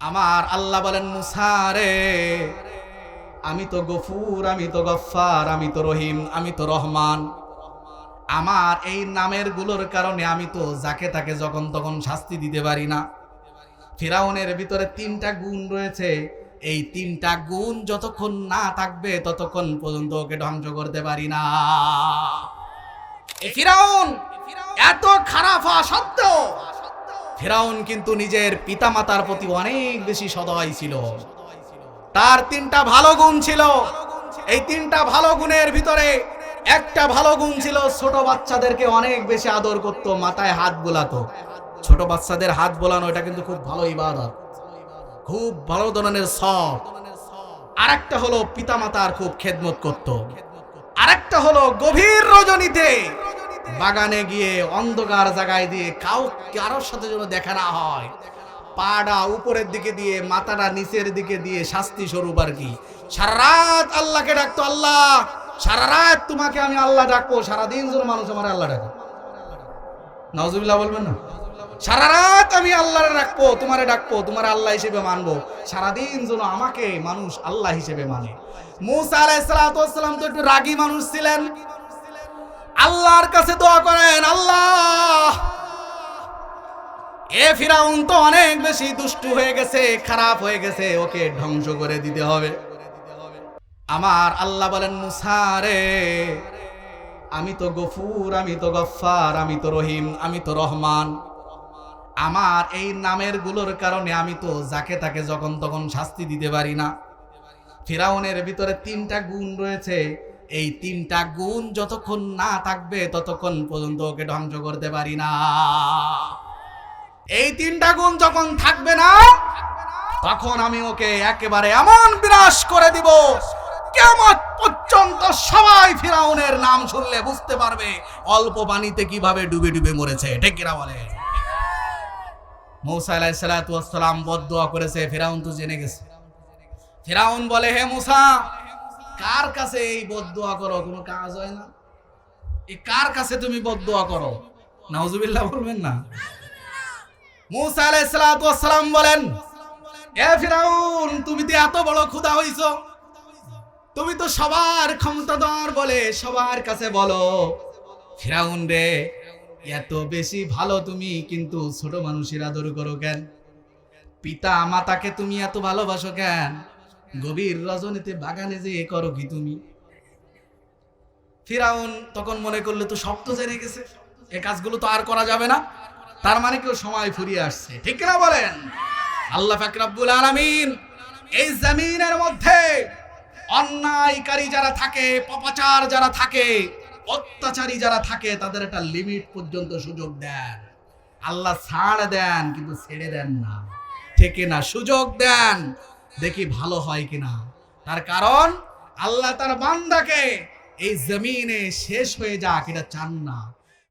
আমার আল্লাহ বলেন মুসারে আমি তো গফুর, আমি তো গফার আমি তো রহিম, আমি তো রহমান। আমার এই নামেরগুলোর কারণে আমি তো যাকে তাকে যখন তখন শাস্তি দিতে পারি না। ফেরাউনের ভিতরে তিনটা গুণ রয়েছে। এই তিনটা গুণ যতক্ষণ না থাকবে, ততক্ষণ পর্যন্ত ওকে ধ্বংস করতে পারি না। ফিরাউন, এত খারাপ সত্ত্বেও ফেরাউন কিন্তু নিজের পিতামাতার প্রতি অনেক বেশি সদয় ছিল। তার তিনটা ভালো গুণ ছিল। এই তিনটা ভালো গুণের ভিতরে একটা ভালো গুণ ছিল, ছোট বাচ্চাদেরকে অনেক বেশি আদর করত, মাথায় হাত বোলাতো। ছোট বাচ্চাদের হাত বোলানো, এটা কিন্তু খুব ভালো ইবাদত। খুব ভালো ধরনের সব। আর একটা হলো পিতামাতার খুব খেদমত করত। আরেকটা হলো গভীর রজনীতে বাগানে গিয়ে অন্ধকার জায়গায় দিয়ে কাউ কারোর সাথে যেন দেখা না হয়। পাড়া উপরের দিকে দিয়ে, মাথাটা নিচের দিকে দিয়ে শাস্তি স্বরূপ আর কি। সারা রাত আল্লাহকে ডাকতো, আল্লাহ, সারা রাত তোমাকে আমি আল্লাহ ডাকবো, সারাদিন যেন মানুষ আমার আল্লাহ ডাকে। নজুবিল্লাহ বলবেন না? সারা রাত আমি আল্লাহরে ডাকবো, তোমারে ডাকবো, তোমার আল্লাহ হিসেবে মানবো। সারাদিন যেন আমাকে মানুষ আল্লাহ হিসেবে মানে। মুসা আলাইসালাম তো একটু রাগী মানুষ ছিলেন। আল্লাহর কাছে দোয়া করেন, আল্লাহ। এ ফিরাউন তো অনেক বেশি দুষ্টু হয়ে গেছে, খারাপ হয়ে গেছে, ওকে ধ্বংস করে দিতে হবে। আমার আল্লাহ বলেন মুসারে আমি তো গফুর, আমি তো গফফার, আমি তো রহিম, আমি তো রহমান। আমার এই নামেরগুলোর কারণে আমি তো যাকে তাকে যখন তখন শাস্তি দিতে পারি না। ফিরাউনের ভিতরে তিনটা গুণ রয়েছে। এই তিনটা গুণ যতক্ষণ না থাকবে, ততক্ষণ পর্যন্ত ওকে ধ্বংস করতে পারি না। এই তিনটা গুণ যখন থাকবে না, তখন আমি ওকে একেবারে এমন বিনাশ করে দিব, কেমন পর্যন্ত সবাই ফিরাউনের নাম শুনলে বুঝতে পারবে, অল্প পানিতে কীভাবে ডুবে ডুবে মরেছে, ঠিক কিনা বলে? মৌসা আলাইসালাম বদোয়া করেছে, ফেরাউন তো জেনে গেছে। ফেরাউন বলে, হে মুসা কার কাছে এই বদোয়া করো? কোনো কাজ হয় না? এই কার কাছে তুমি বদোয়া করো? নাউজুবিল্লাহ বলবেন না। মুসা আলাইসালাম বলেন, এ ফিরাউন, তুমি তো এত বড় ক্ষুধা হইছো, তুমি তো সবার ক্ষমতাধর বলে সবার কাছে বলো। ফিরাউন রে, এত বেশি ভালো তুমি কিন্তু ছোট মানুষের আদর করো কেন? পিতা মাতাকে তুমি এত ভালোবাসো কেন? গভীর রজনীতে বাগানে যে এ করো কি তুমি? ফিরাউন তখন মনে করলে, তো সব তো জেনে গেছে। এ কাজগুলো তো আর করা যাবে না। তার মানে কেউ সময় ফুরিয়ে আসছে। ঠিক না বলেন? আল্লাহ ফাকরাবুল আলামিন এই জমিনের মধ্যে অন্যায়কারী যারা থাকে, পপাচার যারা থাকে, অত্যাচারী যারা থাকে, তাদের একটা লিমিট পর্যন্ত সুযোগ দেন। আল্লাহ ছাড় দেন, কিন্তু ছেড়ে দেন না। থেকে না সুযোগ দেন। দেখি ভালো হয় কিনা। তার কারণ আল্লাহ তার বান্দাকে এই জমিনে শেষ হয়ে যাক, এটা চান না।